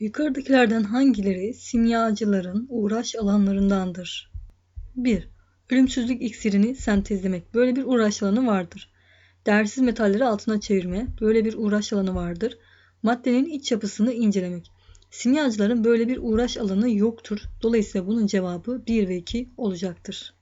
Yukarıdakilerden hangileri simyacıların uğraş alanlarındandır? 1. Ölümsüzlük iksirini sentezlemek. Böyle bir uğraş alanı vardır. Değersiz metalleri altına çevirme. Böyle bir uğraş alanı vardır. Maddenin iç yapısını incelemek. Simyacıların böyle bir uğraş alanı yoktur. Dolayısıyla bunun cevabı 1 ve 2 olacaktır.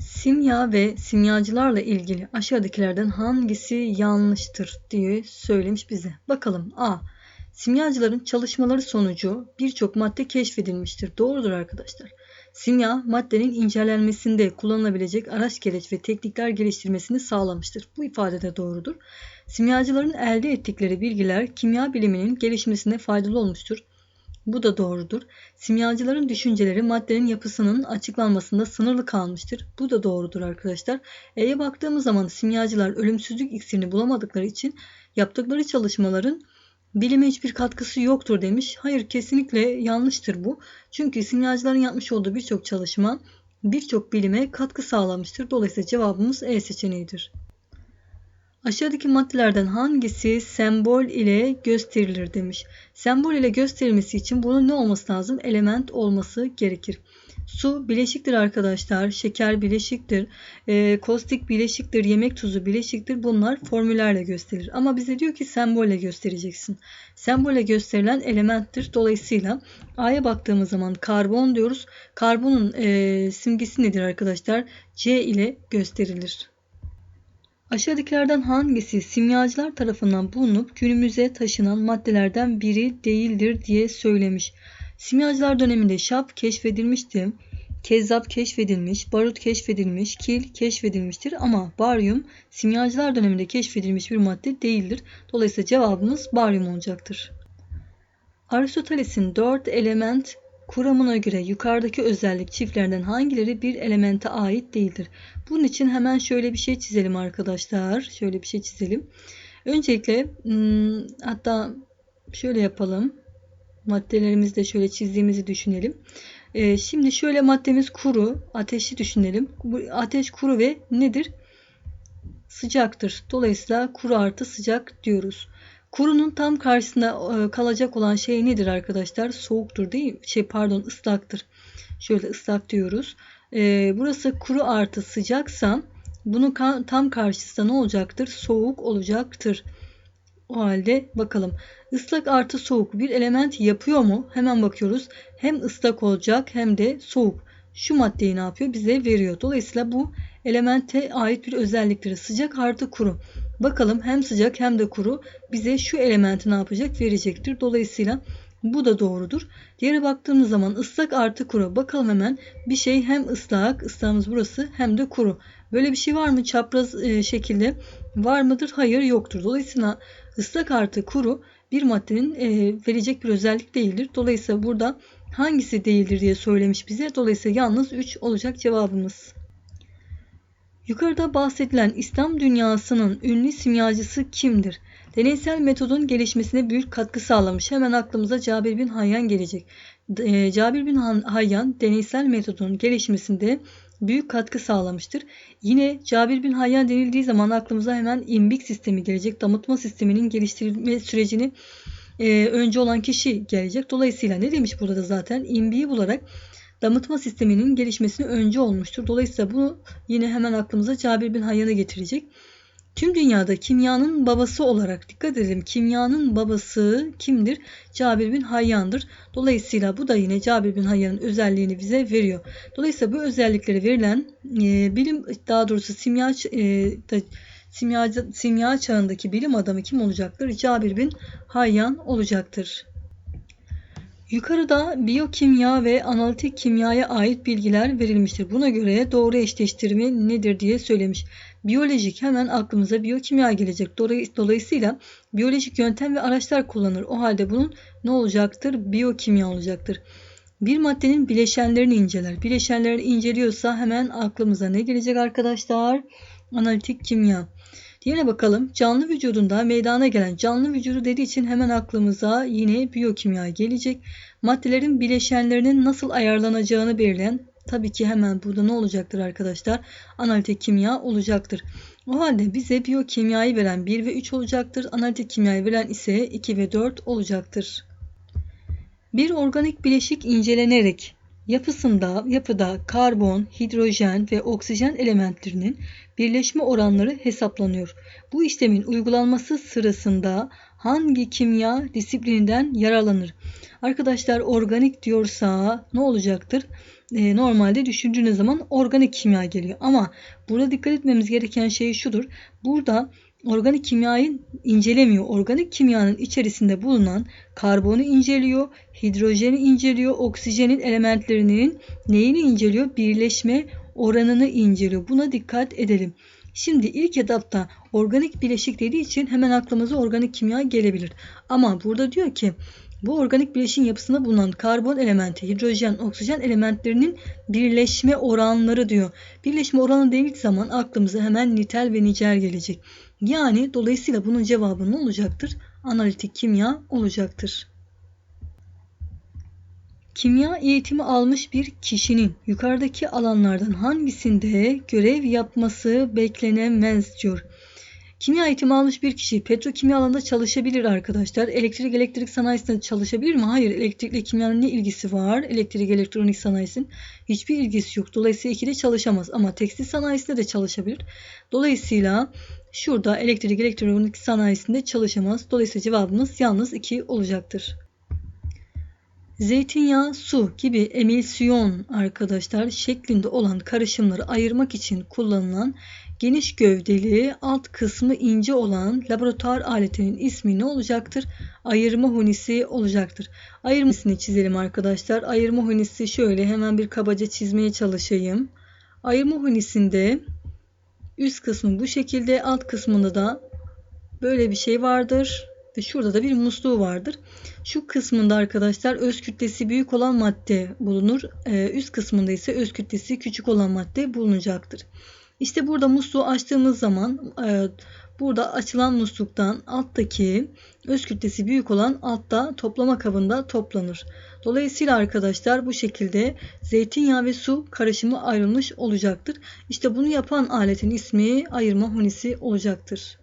Simya ve simyacılarla ilgili aşağıdakilerden hangisi yanlıştır diye söylemiş bize. Bakalım A. Simyacıların çalışmaları sonucu birçok madde keşfedilmiştir. Doğrudur arkadaşlar. Simya maddenin incelenmesinde kullanılabilecek araç gereç ve teknikler geliştirmesini sağlamıştır. Bu ifade de doğrudur. Simyacıların elde ettikleri bilgiler kimya biliminin gelişmesine faydalı olmuştur. Bu da doğrudur. Simyacıların düşünceleri maddenin yapısının açıklanmasında sınırlı kalmıştır. Bu da doğrudur arkadaşlar. E'ye baktığımız zaman simyacılar ölümsüzlük iksirini bulamadıkları için yaptıkları çalışmaların bilime hiçbir katkısı yoktur demiş. Hayır kesinlikle yanlıştır bu. Çünkü simyacıların yapmış olduğu birçok çalışma birçok bilime katkı sağlamıştır. Dolayısıyla cevabımız E seçeneğidir. Aşağıdaki maddelerden hangisi sembol ile gösterilir demiş. Sembol ile gösterilmesi için bunun ne olması lazım? Element olması gerekir. Su bileşiktir arkadaşlar. Şeker bileşiktir. E, kostik bileşiktir. Yemek tuzu bileşiktir. Bunlar formüllerle gösterilir. Ama bize diyor ki sembolle göstereceksin. Sembolle gösterilen elementtir. Dolayısıyla A'ya baktığımız zaman karbon diyoruz. Karbonun e, simgesi nedir arkadaşlar? C ile gösterilir. Aşağıdakilerden hangisi simyacılar tarafından bulunup günümüze taşınan maddelerden biri değildir diye söylemiş. Simyacılar döneminde şap keşfedilmişti. Kezzap keşfedilmiş, barut keşfedilmiş, kil keşfedilmiştir ama baryum simyacılar döneminde keşfedilmiş bir madde değildir. Dolayısıyla cevabımız baryum olacaktır. Aristoteles'in dört element kuramına göre yukarıdaki özellik çiftlerinden hangileri bir elemente ait değildir? Bunun için hemen şöyle bir şey çizelim arkadaşlar. Şöyle bir şey çizelim. Öncelikle hmm, hatta şöyle yapalım. Maddelerimizi de şöyle çizdiğimizi düşünelim. Ee, şimdi şöyle maddemiz kuru. Ateşi düşünelim. Bu ateş kuru ve nedir? Sıcaktır. Dolayısıyla kuru artı sıcak diyoruz. Kurunun tam karşısında e, kalacak olan şey nedir arkadaşlar? Soğuktur değil mi? Şey pardon ıslaktır. Şöyle ıslak diyoruz. Ee, burası kuru artı sıcaksa bunun tam karşısında ne olacaktır? Soğuk olacaktır. O halde bakalım. Islak artı soğuk bir element yapıyor mu? Hemen bakıyoruz. Hem ıslak olacak hem de soğuk. Şu maddeyi ne yapıyor? Bize veriyor. Dolayısıyla bu elemente ait bir özelliktir. Sıcak artı kuru. Bakalım hem sıcak hem de kuru bize şu elementi ne yapacak? Verecektir. Dolayısıyla bu da doğrudur. Diğere baktığımız zaman ıslak artı kuru. Bakalım hemen bir şey hem ıslak, ıslağımız burası hem de kuru. Böyle bir şey var mı çapraz e, şekilde? Var mıdır? Hayır yoktur. Dolayısıyla ıslak artı kuru bir maddenin e, verecek bir özellik değildir. Dolayısıyla burada hangisi değildir diye söylemiş bize. Dolayısıyla yalnız 3 olacak cevabımız. Yukarıda bahsedilen İslam dünyasının ünlü simyacısı kimdir? Deneysel metodun gelişmesine büyük katkı sağlamış. Hemen aklımıza Cabir bin Hayyan gelecek. E, Cabir bin Hayyan deneysel metodun gelişmesinde büyük katkı sağlamıştır. Yine Cabir bin Hayyan denildiği zaman aklımıza hemen imbik sistemi gelecek. Damıtma sisteminin geliştirilme sürecini e, önce olan kişi gelecek. Dolayısıyla ne demiş burada da zaten imbiği bularak damıtma sisteminin gelişmesine önce olmuştur. Dolayısıyla bunu yine hemen aklımıza Cabir bin Hayyan'ı getirecek. Tüm dünyada kimyanın babası olarak dikkat edelim. Kimyanın babası kimdir? Cabir bin Hayyan'dır. Dolayısıyla bu da yine Cabir bin Hayyan'ın özelliğini bize veriyor. Dolayısıyla bu özellikleri verilen e, bilim daha doğrusu simya e, da, simya, simya çağındaki bilim adamı kim olacaktır? Cabir bin Hayyan olacaktır. Yukarıda biyokimya ve analitik kimyaya ait bilgiler verilmiştir. Buna göre doğru eşleştirme nedir diye söylemiş. Biyolojik hemen aklımıza biyokimya gelecek. Dolayısıyla biyolojik yöntem ve araçlar kullanır. O halde bunun ne olacaktır? Biyokimya olacaktır. Bir maddenin bileşenlerini inceler. Bileşenlerini inceliyorsa hemen aklımıza ne gelecek arkadaşlar? Analitik kimya. Diğerine bakalım. Canlı vücudunda meydana gelen canlı vücudu dediği için hemen aklımıza yine biyokimya gelecek. Maddelerin bileşenlerinin nasıl ayarlanacağını belirleyen tabii ki hemen burada ne olacaktır arkadaşlar? Analitik kimya olacaktır. O halde bize biyokimyayı veren 1 ve 3 olacaktır. Analitik kimyayı veren ise 2 ve 4 olacaktır. Bir organik bileşik incelenerek yapısında yapıda karbon, hidrojen ve oksijen elementlerinin birleşme oranları hesaplanıyor. Bu işlemin uygulanması sırasında hangi kimya disiplininden yararlanır? Arkadaşlar organik diyorsa ne olacaktır? Ee, normalde düşündüğünüz zaman organik kimya geliyor. Ama burada dikkat etmemiz gereken şey şudur. Burada organik kimyayı incelemiyor. Organik kimyanın içerisinde bulunan karbonu inceliyor, hidrojeni inceliyor, oksijenin elementlerinin neyini inceliyor? Birleşme oranını inceliyor. Buna dikkat edelim. Şimdi ilk etapta organik bileşik dediği için hemen aklımıza organik kimya gelebilir. Ama burada diyor ki bu organik bileşin yapısında bulunan karbon elementi, hidrojen, oksijen elementlerinin birleşme oranları diyor. Birleşme oranı dediği zaman aklımıza hemen nitel ve nicel gelecek. Yani dolayısıyla bunun cevabı ne olacaktır? Analitik kimya olacaktır. Kimya eğitimi almış bir kişinin yukarıdaki alanlardan hangisinde görev yapması beklenemez diyor. Kimya eğitimi almış bir kişi petrokimya alanında çalışabilir arkadaşlar. Elektrik elektrik sanayisinde çalışabilir mi? Hayır. Elektrikle kimyanın ne ilgisi var? Elektrik elektronik sanayisinin hiçbir ilgisi yok. Dolayısıyla ikide çalışamaz. Ama tekstil sanayisinde de çalışabilir. Dolayısıyla şurada elektrik elektronik sanayisinde çalışamaz. Dolayısıyla cevabımız yalnız 2 olacaktır. Zeytinyağı, su gibi emilsiyon arkadaşlar şeklinde olan karışımları ayırmak için kullanılan geniş gövdeli alt kısmı ince olan laboratuvar aletinin ismi ne olacaktır? Ayırma hunisi olacaktır. Ayırmasını çizelim arkadaşlar. Ayırma hunisi şöyle hemen bir kabaca çizmeye çalışayım. Ayırma hunisinde üst kısmı bu şekilde alt kısmında da böyle bir şey vardır. Ve şurada da bir musluğu vardır. Şu kısmında arkadaşlar öz kütlesi büyük olan madde bulunur. Ee, üst kısmında ise öz kütlesi küçük olan madde bulunacaktır. İşte burada musluğu açtığımız zaman e, burada açılan musluktan alttaki öz kütlesi büyük olan altta toplama kabında toplanır. Dolayısıyla arkadaşlar bu şekilde zeytinyağı ve su karışımı ayrılmış olacaktır. İşte bunu yapan aletin ismi ayırma hunisi olacaktır.